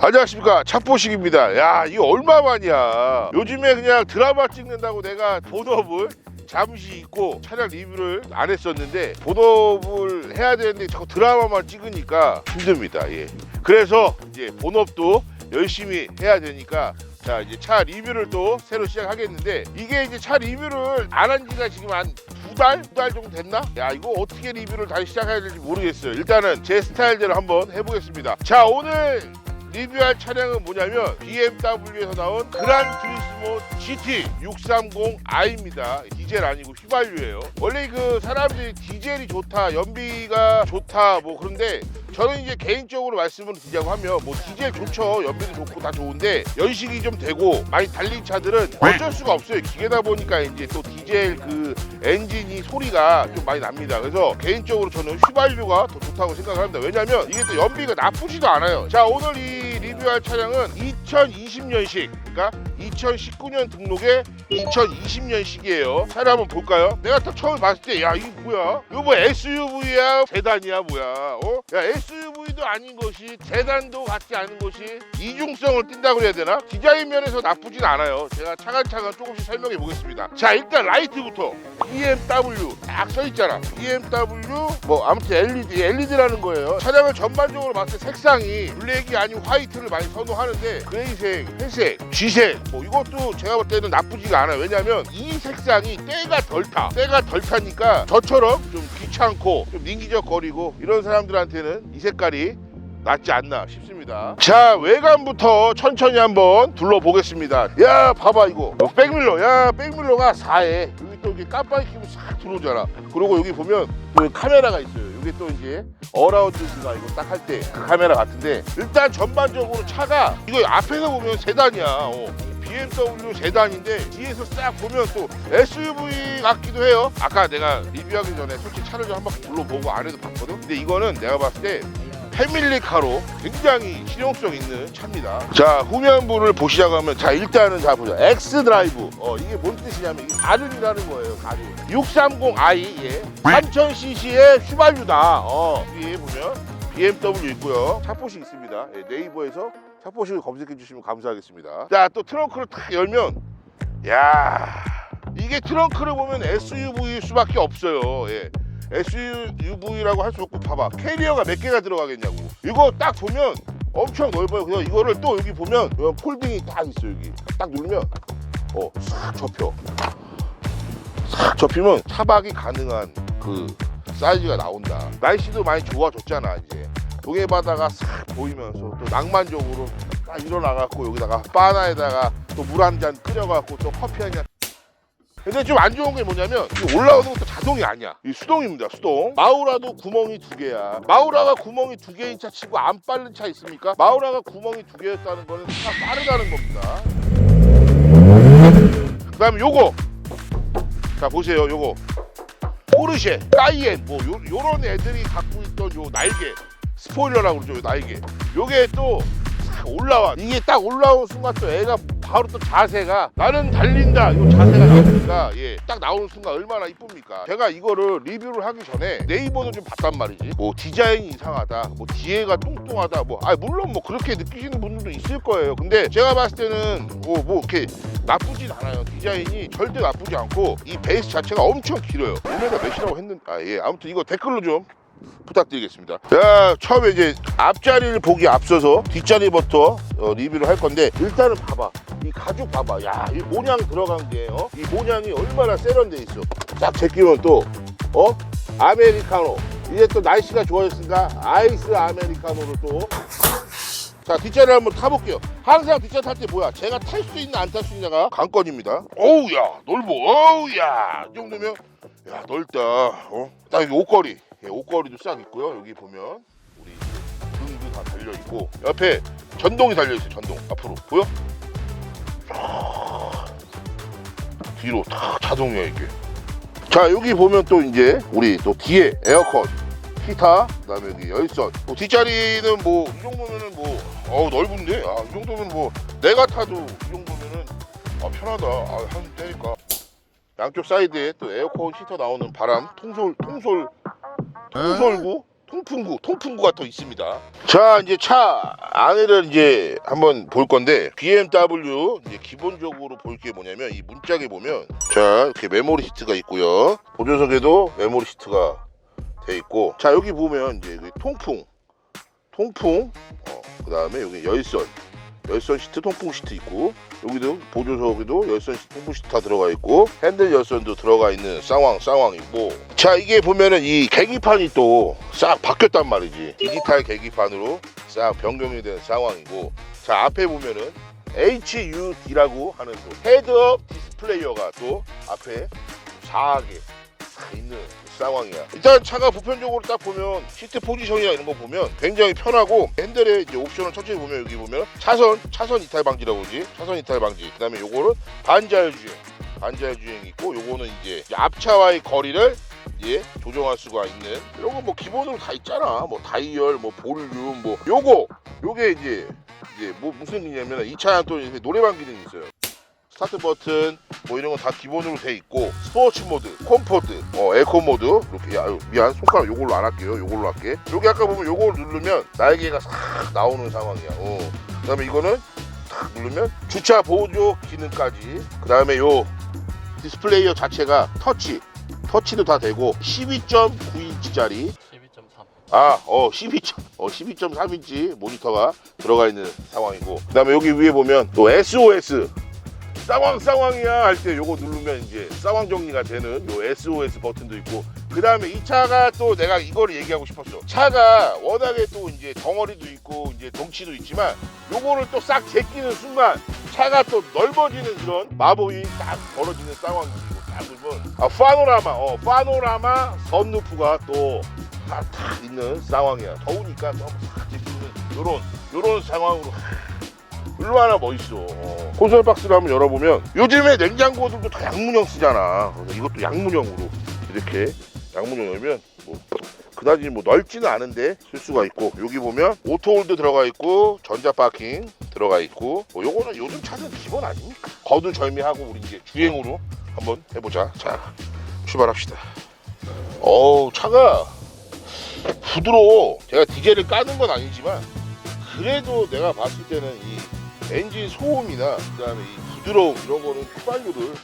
안녕하십니까. 차포식입니다. 야 이거 얼마만이야. 요즘에 그냥 드라마 찍는다고 내가 본업을 잠시 잊고 차량 리뷰를 안 했었는데 본업을 해야 되는데 자꾸 드라마만 찍으니까 힘듭니다. 예. 그래서 이제 본업도 열심히 해야 되니까 자 이제 차 리뷰를 또 새로 시작하겠는데 이게 이제 차 리뷰를 안 한 지가 지금 한 두 달? 두 달 정도 됐나? 야 이거 어떻게 리뷰를 다시 시작해야 될지 모르겠어요. 일단은 제 스타일대로 한번 해보겠습니다. 자 오늘 리뷰할 차량은 뭐냐면 BMW에서 나온 그란 투리스모 GT 630i입니다. 디젤 아니고 휘발유예요. 원래 그 사람들이 디젤이 좋다, 연비가 좋다 뭐 그런데 저는 이제 개인적으로 말씀을 드리자고 하면 뭐 디젤 좋죠. 연비도 좋고 다 좋은데 연식이 좀 되고 많이 달린 차들은 어쩔 수가 없어요. 기계다 보니까 이제 또 디젤 그 엔진이 소리가 좀 많이 납니다. 그래서 개인적으로 저는 휘발유가 더 좋다고 생각합니다. 왜냐면 이게 또 연비가 나쁘지도 않아요. 자 오늘 이 리뷰할 차량은 2020년식 그러니까 2019년 등록의 2020년식이에요. 차를 한번 볼까요? 내가 딱 처음 봤을 때 야 이게 뭐야? 이거 뭐 SUV야 세단이야 뭐야? 어? 야 SUV도 아닌 것이 세단도 같지 않은 것이 이중성을 띈다고 해야 되나? 디자인 면에서 나쁘진 않아요. 제가 차근차근 조금씩 설명해 보겠습니다. 자 일단 라이트부터 BMW 딱 써 있잖아. BMW 뭐 아무튼 LED LED라는 거예요. 차량을 전반적으로 봤을 때 색상이 블랙이 아닌 화이트를 많이 선호하는데 그 레이색, 회색, 쥐색 뭐 이것도 제가 볼 때는 나쁘지가 않아요. 왜냐하면 이 색상이 때가 덜 타. 때가 덜 타니까 저처럼 좀 귀찮고 좀 민기적거리고 이런 사람들한테는 이 색깔이 낫지 않나 싶습니다. 자 외관부터 천천히 한번 둘러보겠습니다. 야 봐봐 이거 어, 백밀러 야 백밀러가 4에 여기 또 이렇게 깜빡이 켜면 싹 들어오잖아. 그리고 여기 보면 또 카메라가 있어요. 여기 또 이제 어라운드가 이거 딱 할 때 그 카메라 같은데 일단 전반적으로 차가 이거 앞에서 보면 세단이야. 어. BMW 세단인데 뒤에서 싹 보면 또 SUV 같기도 해요. 아까 내가 리뷰하기 전에 솔직히 차를 좀 한번 둘러보고 안에도 봤거든. 근데 이거는 내가 봤을 때 패밀리카로 굉장히 실용성 있는 차입니다. 자 후면부를 보시자고 하면 자 일단은 자 보자. X 드라이브. 어 이게 뭔 뜻이냐면 이게 가륜이라는 거예요 가륜 630i 예. 3000cc의 휘발유다. 어 위에 보면 BMW 있고요. 차포시 있습니다. 예, 네이버에서 차포시를 검색해 주시면 감사하겠습니다. 자 또 트렁크를 탁 열면 야 이게 트렁크를 보면 SUV일 수밖에 없어요. 예. SUV라고 할 수 없고 봐봐. 캐리어가 몇 개가 들어가겠냐고. 이거 딱 보면 엄청 넓어요. 그래서 이거를 또 여기 보면 이런 폴딩이 딱 있어 여기. 딱 누르면 어싹 접혀. 싹 접히면 차박이 가능한 그 사이즈가 나온다. 날씨도 많이 좋아졌잖아 이제. 동해 바다가 싹 보이면서 또 낭만적으로 딱 일어나갖고 여기다가 바나에다가 또 물 한 잔 끓여갖고 또 커피 한잔 근데 좀 안 좋은 게 뭐냐면 이 올라오는 것도 자동이 아니야. 이 수동입니다. 수동. 마우라도 구멍이 두 개야. 마우라가 구멍이 두 개인 차 치고 안 빠른 차 있습니까? 마우라가 구멍이 두 개였다는 거는 차 빠르다는 겁니다. 그다음에 요거. 자 보세요. 요거. 포르쉐, 까이엔 뭐 요, 요런 애들이 갖고 있던 요 날개 스포일러라고 그러죠. 요 날개. 요게 또싹 올라와. 이게 딱 올라온 순간 또 애가 바로 또 자세가 나는 달린다. 요 자세가 나오니까 예, 딱 나오는 순간 얼마나 이쁩니까? 제가 이거를 리뷰를 하기 전에 네이버도 좀 봤단 말이지. 뭐 디자인이 이상하다. 뭐 뒤에가 뚱뚱하다. 뭐 아 물론 뭐 그렇게 느끼시는 분들도 있을 거예요. 근데 제가 봤을 때는 뭐, 뭐 이렇게 나쁘진 않아요. 디자인이 절대 나쁘지 않고 이 베이스 자체가 엄청 길어요. 1m 몇이라고 했는 아 예. 아무튼 이거 댓글로 좀 부탁드리겠습니다. 자, 처음에 이제 앞자리를 보기 앞서서 뒷자리부터 어, 리뷰를 할 건데 일단은 봐봐. 이 가죽 봐봐. 야, 이 모양 들어간 게 어? 이 모양이 얼마나 세련돼 있어. 딱 제끼면 또 어? 아메리카노. 이제 또 날씨가 좋아졌으니까 아이스 아메리카노를 또자 뒷자리 한번 타볼게요 항상 뒷자리 탈 때 뭐야 제가 탈 수 있나 안 탈 수 있냐가 관건입니다 어우 야 넓어 어우 야 이 정도면 야 넓다 어? 딱 여기 옷걸이 예, 옷걸이도 싹 있고요 여기 보면 우리 등도 다 달려 있고 옆에 전동이 달려 있어요 전동 앞으로 보여? 아, 뒤로 다 자동이야 이게. 자 여기 보면 또 이제 우리 또 뒤에 에어컨 히타 그다음에 여기 열선. 뭐 뒷자리는 뭐 이 정도면은 뭐 어우 넓은데? 아 이 정도면 뭐 내가 타도 이 정도면은 아 편하다. 아 한숨 때니까. 양쪽 사이드에 또 에어컨 히터 나오는 바람 통솔 통솔 통솔구 통풍구, 통풍구가 또 있습니다. 자, 이제 차 안에를 이제 한번 볼 건데 BMW 이제 기본적으로 볼 게 뭐냐면 이 문짝에 보면 자 이렇게 메모리 시트가 있고요. 보조석에도 메모리 시트가 돼 있고 자 여기 보면 이제 여기 통풍, 통풍, 어, 그 다음에 여기 열선, 열선 시트, 통풍 시트 있고 여기도 보조석에도 열선 시트, 통풍 시트 다 들어가 있고 핸들 열선도 들어가 있는 쌍왕 쌍왕이고. 자 이게 보면은 이 계기판이 또 싹 바뀌었단 말이지. 디지털 계기판으로 싹 변경이 된 쌍왕이고. 자 앞에 보면은 HUD라고 하는 또 헤드업 디스플레이어가 또 앞에 좌하게 싹 있는 쌍왕이야. 일단 차가 보편적으로 딱 보면 시트 포지션이나 이런 거 보면 굉장히 편하고 핸들에 이제 옵션을 천천히 보면 여기 보면 차선 차선 이탈 방지라고 그러지 차선 이탈 방지. 그다음에 요거는 반자율 주행 반자율 주행이 있고 요거는 이제 앞차와의 거리를 예 조정할 수가 있는 이런 거 뭐 기본으로 다 있잖아. 뭐 다이얼 뭐 볼륨 뭐 요거 요게 이제 이제 뭐 무슨 일이냐면 이 차는 또 노래방 기능이 있어요. 스타트 버튼 뭐 이런 건 다 기본으로 돼 있고 스포츠 모드, 컴포트, 어 에코 모드 이렇게 야 미안 손가락 요걸로 안 할게요. 요걸로 할게. 여기 아까 보면 요걸 누르면 날개가 싹 나오는 상황이야. 어. 그다음에 이거는 탁 누르면 주차 보조 기능까지. 그다음에 요 디스플레이어 자체가 터치, 터치도 다 되고 12.9인치짜리 12.3 아, 어, 12. 어, 12.3인치 모니터가 들어가 있는 상황이고. 그다음에 여기 위에 보면 또 SOS 쌍왕 쌍왕이야 할 때 요거 누르면 이제 쌍왕 정리가 되는 요 SOS 버튼도 있고 그 다음에 이 차가 또 내가 이거를 얘기하고 싶었어. 차가 워낙에 또 이제 덩어리도 있고 이제 덩치도 있지만 요거를 또 싹 제끼는 순간 차가 또 넓어지는 그런 마법이 딱 벌어지는 쌍왕이고 딱 보면 아 파노라마 어 파노라마 선루프가 또딱 있는 상황이야. 더우니까 너무 싹 제끼는 요런 요런 상황으로 얼마나 멋있어. 어. 콘솔 박스를 한번 열어보면 요즘에 냉장고들도 다 양문형 쓰잖아. 그래서 이것도 양문형으로 이렇게 양문형 열면 뭐 그다지 뭐 넓지는 않은데 쓸 수가 있고 여기 보면 오토홀드 들어가 있고 전자 파킹 들어가 있고 뭐 요거는 요즘 차는 기본 아닙니까? 거두절미하고 우리 이제 주행으로 한번 해보자. 자 출발합시다. 어우 차가 부드러워. 제가 디젤을 까는 건 아니지만 그래도 내가 봤을 때는 이 엔진 소음이나 그다음에 이 부드러움 이런 거는 휘발유를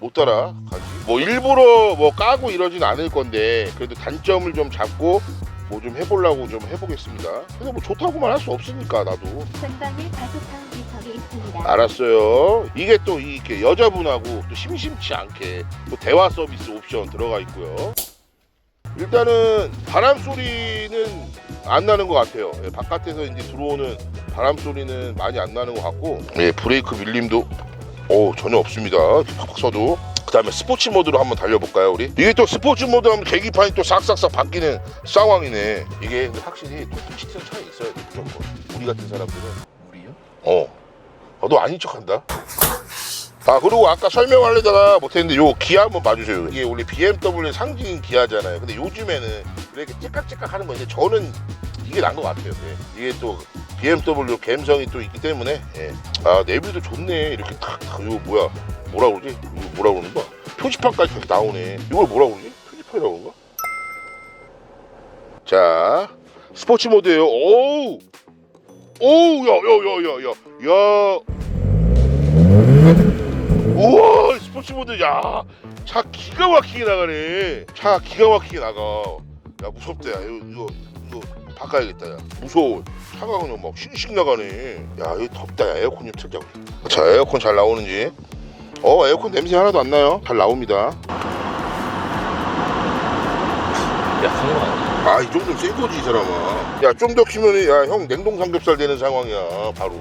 못 따라가지. 뭐 일부러 뭐 까고 이러진 않을 건데 그래도 단점을 좀 잡고 뭐 좀 해보려고 좀 해보겠습니다. 근데 뭐 좋다고만 할 수 없으니까 나도. 전방에 가속방 지턱이 있습니다. 알았어요. 이게 또 이렇게 여자분하고 또 심심치 않게 또 대화 서비스 옵션 들어가 있고요. 일단은 바람 소리는 안 나는 것 같아요. 예, 바깥에서 이제 들어오는 바람 소리는 많이 안 나는 것 같고, 예, 브레이크 밀림도 오 전혀 없습니다. 팍팍 써도. 그 다음에 스포츠 모드로 한번 달려볼까요, 우리? 이게 또 스포츠 모드 하면 계기판이 또 싹싹싹 바뀌는 상황이네. 이게 확실히 통풍 시스템 차이 있어야 돼 무조건. 우리 같은 사람들은 우리요? 어. 어, 너 아닌 척한다. 아 그리고 아까 설명하려다가 못했는데 요 기아 한번 봐주세요. 이게 원래 BMW 상징인 기아잖아요. 근데 요즘에는 이렇게 째깍째깍 하는 건데 저는 이게 난 것 같아요. 예. 이게 또 BMW 감성이 또 있기 때문에 예. 아 내비도 좋네. 이렇게 탁탁 이거 뭐야 뭐라 그러지? 이거 뭐라 그러는 거야? 표지판까지 이렇게 나오네. 이걸 뭐라 그러지? 표지판이라고 그런가? 자 스포츠 모드예요. 오우 오우 야야야야야 야. 우와 스포츠 모드 야 차 기가 막히게 나가네 차 기가 막히게 나가 야 무섭다 야 이거, 이거 바꿔야겠다 야. 무서워. 차가 그냥 막 싱싱 나가네. 야 이거 덥다 야. 에어컨 좀 틀자 우리 자 에어컨 잘 나오는지. 어 에어컨 냄새 하나도 안 나요? 잘 나옵니다. 야 그런 거 아니야? 아 이 정도면 센 거지 이 사람아. 야 좀 더 키면은 야형 냉동 삼겹살 되는 상황이야 바로.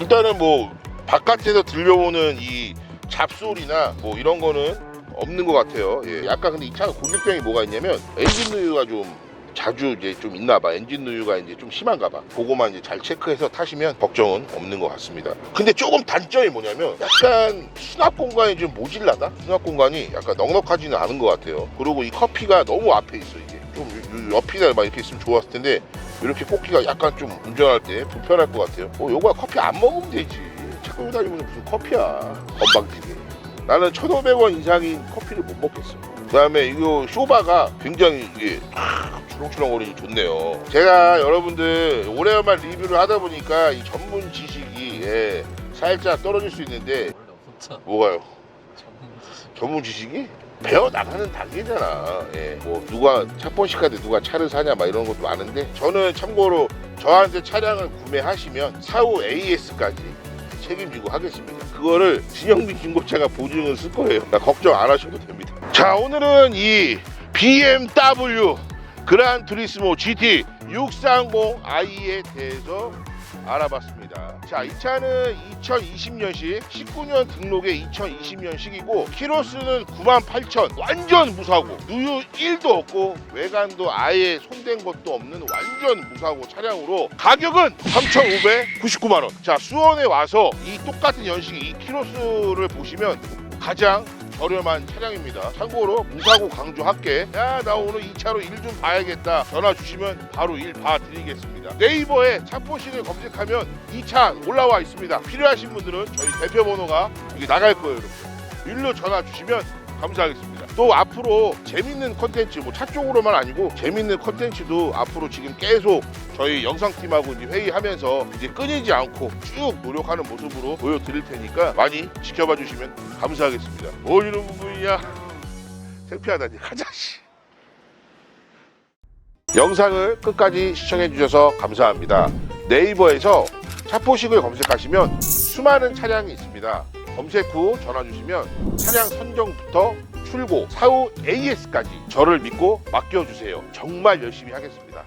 일단은 뭐 바깥에서 들려오는 이 잡소리나 뭐 이런 거는 없는 것 같아요. 예 약간 근데 이 차가 고질병이 뭐가 있냐면 엔진 누유가 좀 자주 이제 좀 있나 봐. 엔진 누유가 이제 좀 심한가 봐. 그거만 이제 잘 체크해서 타시면 걱정은 없는 것 같습니다. 근데 조금 단점이 뭐냐면 약간 수납 공간이 좀 모질라다 수납 공간이 약간 넉넉하지는 않은 것 같아요. 그리고 이 커피가 너무 앞에 있어 이게. 좀 옆이나 막 이렇게 있으면 좋았을 텐데 이렇게 꽂기가 약간 좀 운전할 때 불편할 것 같아요. 어 요거야. 커피 안 먹으면 되지. 자꾸 다니면서 무슨 커피야. 건방지게. 나는 1,500원 이상인 커피를 못 먹겠어. 그 다음에 이거 쇼바가 굉장히 이게 주렁주렁거리니 좋네요. 제가 여러분들 오래만 리뷰를 하다 보니까 이 전문 지식이 예, 살짝 떨어질 수 있는데 뭐가요? 전문 지식 전문 지식이 배워 나가는 단계잖아. 예, 뭐 누가 차번씩 하는데 누가 차를 사냐 막 이런 것도 많은데 저는 참고로 저한테 차량을 구매하시면 사후 AS까지 책임지고 하겠습니다. 그거를 진영민 중고차가 보증을 쓸 거예요. 나 걱정 안 하셔도 됩니다. 자 오늘은 이 BMW 그란 투리스모 GT 630i에 대해서 알아봤습니다. 자, 이 차는 2020년식, 19년 등록의 2020년식이고 키로수는 98,000, 완전 무사고 누유 1도 없고 외관도 아예 손댄 것도 없는 완전 무사고 차량으로 가격은 3,599만 원. 자, 수원에 와서 이 똑같은 연식 이 키로수를 보시면 가장 저렴한 차량입니다. 참고로 무사고 강조할게. 야, 나 오늘 이 차로 일 좀 봐야겠다. 전화 주시면 바로 일 봐드리겠습니다. 네이버에 차포식을 검색하면 이차 올라와 있습니다. 필요하신 분들은 저희 대표 번호가 이게 나갈 거예요, 여러분. 일로 전화 주시면 감사하겠습니다. 또 앞으로 재밌는 컨텐츠, 뭐 차 쪽으로만 아니고 재밌는 컨텐츠도 앞으로 지금 계속 저희 영상팀하고 이제 회의하면서 이제 끊이지 않고 쭉 노력하는 모습으로 보여드릴 테니까 많이 지켜봐 주시면 감사하겠습니다. 뭘 이런 부분이야? 창피하다니 가자 씨. 영상을 끝까지 시청해 주셔서 감사합니다. 네이버에서 차포식을 검색하시면 수많은 차량이 있습니다. 검색 후 전화 주시면 차량 선정부터 출고, 사후 AS까지 저를 믿고 맡겨주세요. 정말 열심히 하겠습니다.